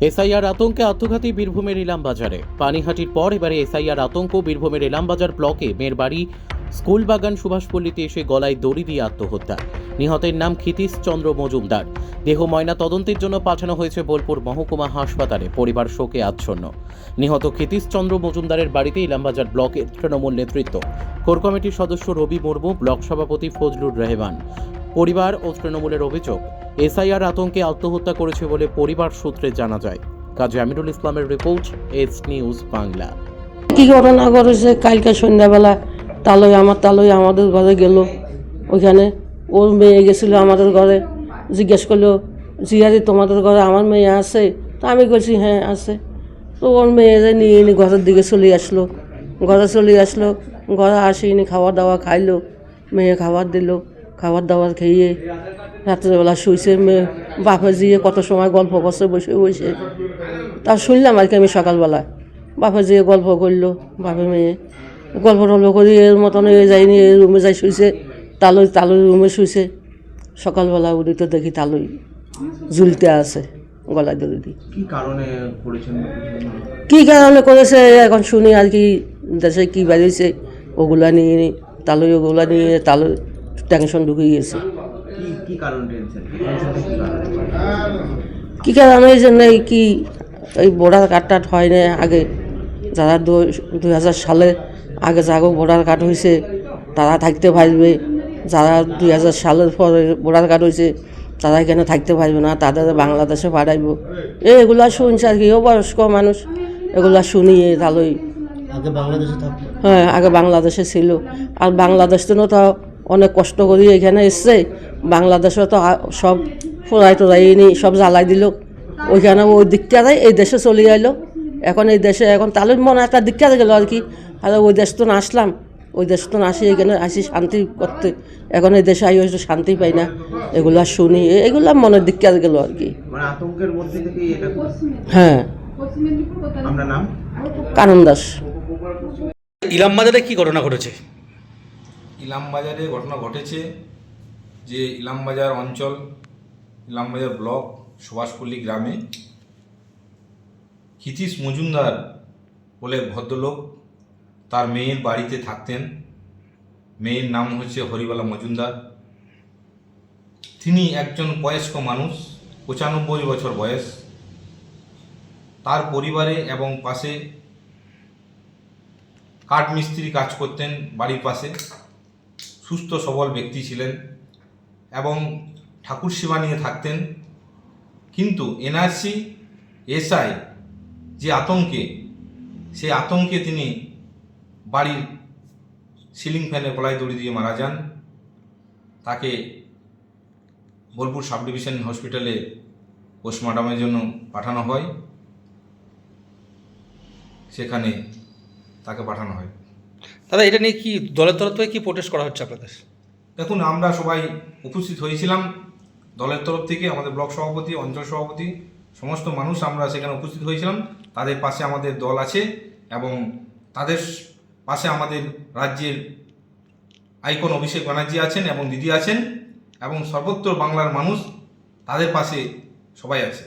SIR আতঙ্কে আত্মঘাতী বীরভূমের ইলামবাজারে। পানিহাটির পর এবারে এসআইআর আতঙ্ক বীরভূমের ইলামবাজার ব্লকে। মেয়ের বাড়ি স্কুলবাগান সুভাষপল্লীতে এসে গলায় দড়ি দিয়ে আত্মহত্যা। নিহতের নাম ক্ষিতীশ চন্দ্র মজুমদার। দেহ ময়না তদন্তের জন্য পাঠানো হয়েছে বোলপুর মহকুমা হাসপাতালে। পরিবার শোকে আচ্ছন্ন। নিহত ক্ষিতীশ চন্দ্র মজুমদারের বাড়িতে ইলামবাজার ব্লকের তৃণমূল নেতৃত্ব। কোর কমিটির সদস্য রবি মুর্মু, ব্লক সভাপতি ফজলুর রহমান। পরিবার ও তৃণমূলের অভিযোগ, এসআইআর আতঙ্কে আত্মহত্যা করেছে বলে পরিবার সূত্রে জানা যায়। কাজী আমিরুল ইসলামের রিপোর্ট, এস নিউজ বাংলা। কি ঘটনা করেছে কালকে সন্ধ্যাবেলা তালই আমার, তালই আমাদের ঘরে গেল। ওইখানে ওর মেয়ে গেছিল আমাদের ঘরে, জিজ্ঞেস করল জিয়ারি তোমাদের ঘরে আমার মেয়ে আছে? তো আমি বলছি হ্যাঁ আছে। তো ওর মেয়েরে নিয়ে নি ঘরের দিকে চলে আসলো। ঘরে চলে আসলো, ঘরে আসিনি খাওয়া দাওয়া খাইলো, মেয়ে খাবার দিল। খাবার দাবার খেয়ে রাত্রেবেলা শুইছে মেয়ে বাপে যেয়ে কত সময় গল্প করছে বসে বসে। তা শুনলাম আর কি আমি সকালবেলা বাপে যেয়ে গল্প করল বাপে মেয়ে। গল্প টল্প করি এর মতন এ যায়নি এই রুমে যাই শুইছে তালই তালুর রুমে শুইছে। সকালবেলা উঠি তো দেখি তালুই ঝুলতে আছে গলায় দড়ি দিয়ে। কি কারণে করেছেন কী কারণে করেছে এখন শুনি আর কি দেশে কী বাড়িয়েছে ওগুলা নিয়ে নি তালুই ওগুলা নিয়ে তালু টেনশন ঢুকে গিয়েছে কি কি কারণ এই জন্য এই কি এই বোর্ডার কার্ডটা হয় না আগে। যারা দুই হাজার সালে আগে যাগো বোর্ডার কার্ড হয়েছে তারা থাকতে পারবে। যারা দুই হাজার সালের পরে বোর্ডার কার্ড হয়েছে তারা এখানে থাকতে পারবে না তাদের বাংলাদেশে পাঠাইব। এগুলা শুনছে আর কি ও বয়স্ক মানুষ এগুলা শুনিয়ে বাংলাদেশে হ্যাঁ আগে বাংলাদেশে ছিল। আর বাংলাদেশ তো তো অনেক কষ্ট করি এখানে এসছে। বাংলাদেশে তো সব ফোড়াই টোড়াই নি সব জ্বালাই দিল। ওইখানে ওই দিকটা দিকটারে এই দেশে চলে আইলো এখন এই দেশে এখন তাহলে মনে একটা দিকটারে গেল আর কি। আর ওই দেশ তো না আসলাম ওই দেশ তো না আসি এখানে আসি শান্তি করতে। এখন এই দেশে আই হয়তো শান্তি পাই না। এগুলা শুনি এগুলো মনের দিকটারে গেল আর কি। মানে আতঙ্কের মধ্যে থেকে এটা করছে। হ্যাঁ। কানন দাস। ইলামবাজারে কি ঘটনা ঘটেছে? ইলামবাজারে ঘটনা ঘটেছে যে ইলামবাজার অঞ্চল, ইলামবাজার ব্লক সুভাষপল্লী গ্রামে ক্ষিতীশ মজুমদার বলে ভদ্রলোক তার মেয়ের বাড়িতে থাকতেন। মেয়ের নাম হচ্ছে হরিবালা মজুমদার। তিনি একজন বয়স্ক মানুষ, পঁচানব্বই বছর বয়স। তার পরিবারে এবং পাশে কাঠমিস্ত্রি কাজ করতেন বাড়ির পাশে। সুস্থ, সবল ব্যক্তি ছিলেন এবং ঠাকুর সেবা নিয়ে থাকতেন। কিন্তু এনআরসি, এসআই যে আতঙ্কে, সেই আতঙ্কে তিনি বাড়ির সিলিং ফ্যানে গলায় দড়ি দিয়ে মারা যান। তাকে বোলপুর সাব ডিভিশন হসপিটালে পোস্টমর্টমের জন্য পাঠানো হয়। সেখানে তাকে পাঠানো হয়। দাদা, এটা নিয়ে কি দলের তরফ থেকে কি প্রোটেস্ট করা হচ্ছে আপনাদের? দেখুন, আমরা সবাই উপস্থিত হয়েছিলাম দলের তরফ থেকে, আমাদের ব্লক সভাপতি, অঞ্চল সভাপতি, সমস্ত মানুষ আমরা সেখানে উপস্থিত হয়েছিলাম। তাদের পাশে আমাদের দল আছে এবং তাদের পাশে আমাদের রাজ্যের আইকন অভিষেক ব্যানার্জি আছেন এবং দিদি আছেন এবং সর্বত্র বাংলার মানুষ তাদের পাশে সবাই আছে।